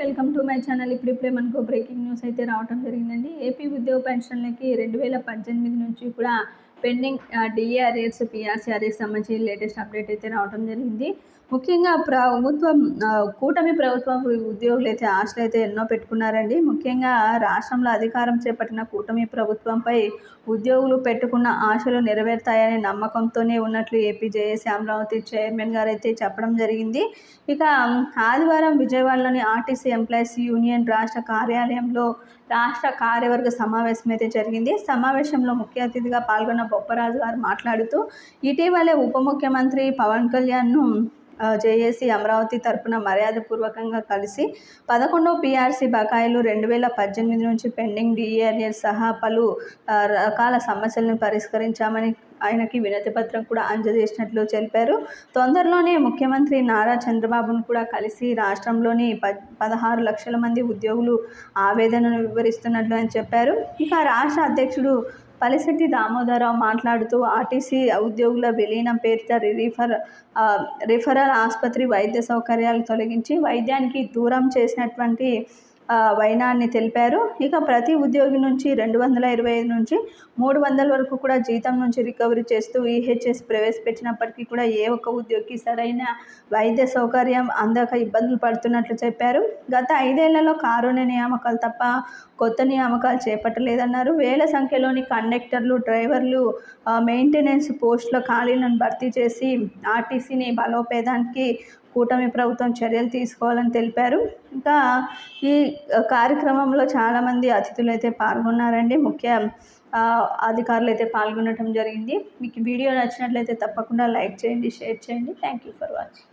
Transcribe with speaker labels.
Speaker 1: Welcome to my channel. ఇప్పుడిప్పుడే మనకు breaking news అయితే రావడం జరిగిందండి. ఏపీ ఉద్యోగ పెన్షన్లకి రెండు వేల పద్దెనిమిది నుంచి కూడా పెండింగ్ డిఆర్ఏస్ పిఆర్సీఆర్ఏస్ సంబంధించి లేటెస్ట్ అప్డేట్ అయితే రావడం జరిగింది. ముఖ్యంగా ప్రభుత్వం కూటమి ప్రభుత్వం ఉద్యోగులు అయితే ఆశలు అయితే ఎన్నో పెట్టుకున్నారండి. ముఖ్యంగా రాష్ట్రంలో అధికారం చేపట్టిన కూటమి ప్రభుత్వంపై ఉద్యోగులు పెట్టుకున్న ఆశలు నెరవేరుతాయనే నమ్మకంతోనే ఉన్నట్లు ఏపీ జేఏసీ అమరావతి చైర్మన్ గారు అయితే చెప్పడం జరిగింది. ఇక ఆదివారం విజయవాడలోని ఆర్టీసీ ఎంప్లాయీస్ యూనియన్ రాష్ట్ర కార్యాలయంలో రాష్ట్ర కార్యవర్గ సమావేశం అయితే జరిగింది. సమావేశంలో ముఖ్య అతిథిగా పాల్గొన్న బొప్పరాజు గారు మాట్లాడుతూ ఇటీవలే ఉప ముఖ్యమంత్రి పవన్ కళ్యాణ్ను జేఏసీ అమరావతి తరపున మర్యాదపూర్వకంగా కలిసి పదకొండవ పీఆర్సీ బకాయిలు రెండు వేల పద్దెనిమిది నుంచి పెండింగ్ డిఏఆర్ఎల్ సహా పలు రకాల సమస్యలను పరిష్కరించామని ఆయనకి వినతి పత్రం కూడా అందజేసినట్లు తెలిపారు. తొందరలోనే ముఖ్యమంత్రి నారా చంద్రబాబును కూడా కలిసి రాష్ట్రంలోని ప పదహారు లక్షల మంది ఉద్యోగులు ఆవేదనను వివరిస్తున్నట్లు అని చెప్పారు. ఇక రాష్ట్ర అధ్యక్షుడు పలిశెట్టి దామోదరరావు మాట్లాడుతూ ఆర్టీసీ ఉద్యోగుల విలీనం పేరిట రిఫర్ రిఫరల్ ఆసుపత్రి వైద్య సౌకర్యాలు తొలగించి వైద్యానికి దూరం చేసినటువంటి వైనాన్ని తెలిపారు. ఇక ప్రతి ఉద్యోగి నుంచి రెండు వందల ఇరవై ఐదు నుంచి మూడు వందల వరకు కూడా జీతం నుంచి రికవరీ చేస్తూ ఈహెచ్ఎస్ ప్రవేశపెట్టినప్పటికీ కూడా ఏ ఒక్క ఉద్యోగికి సరైన వైద్య సౌకర్యం అందక ఇబ్బందులు పడుతున్నట్లు చెప్పారు. గత ఐదేళ్ళలో కారుణ్య నియామకాలు తప్ప కొత్త నియామకాలు చేపట్టలేదన్నారు. వేల సంఖ్యలోని కండక్టర్లు డ్రైవర్లు మెయింటెనెన్స్ పోస్టుల ఖాళీలను భర్తీ చేసి ఆర్టీసీని బలోపేదానికి కూటమి ప్రభుత్వం చర్యలు తీసుకోవాలని తెలిపారు. ఇంకా ఈ కార్యక్రమంలో చాలామంది అతిథులు అయితే పాల్గొన్నారండి. ముఖ్య అధికారులు అయితే పాల్గొనడం జరిగింది. మీకు వీడియో నచ్చినట్లయితే తప్పకుండా లైక్ చేయండి షేర్ చేయండి. Thank you for watching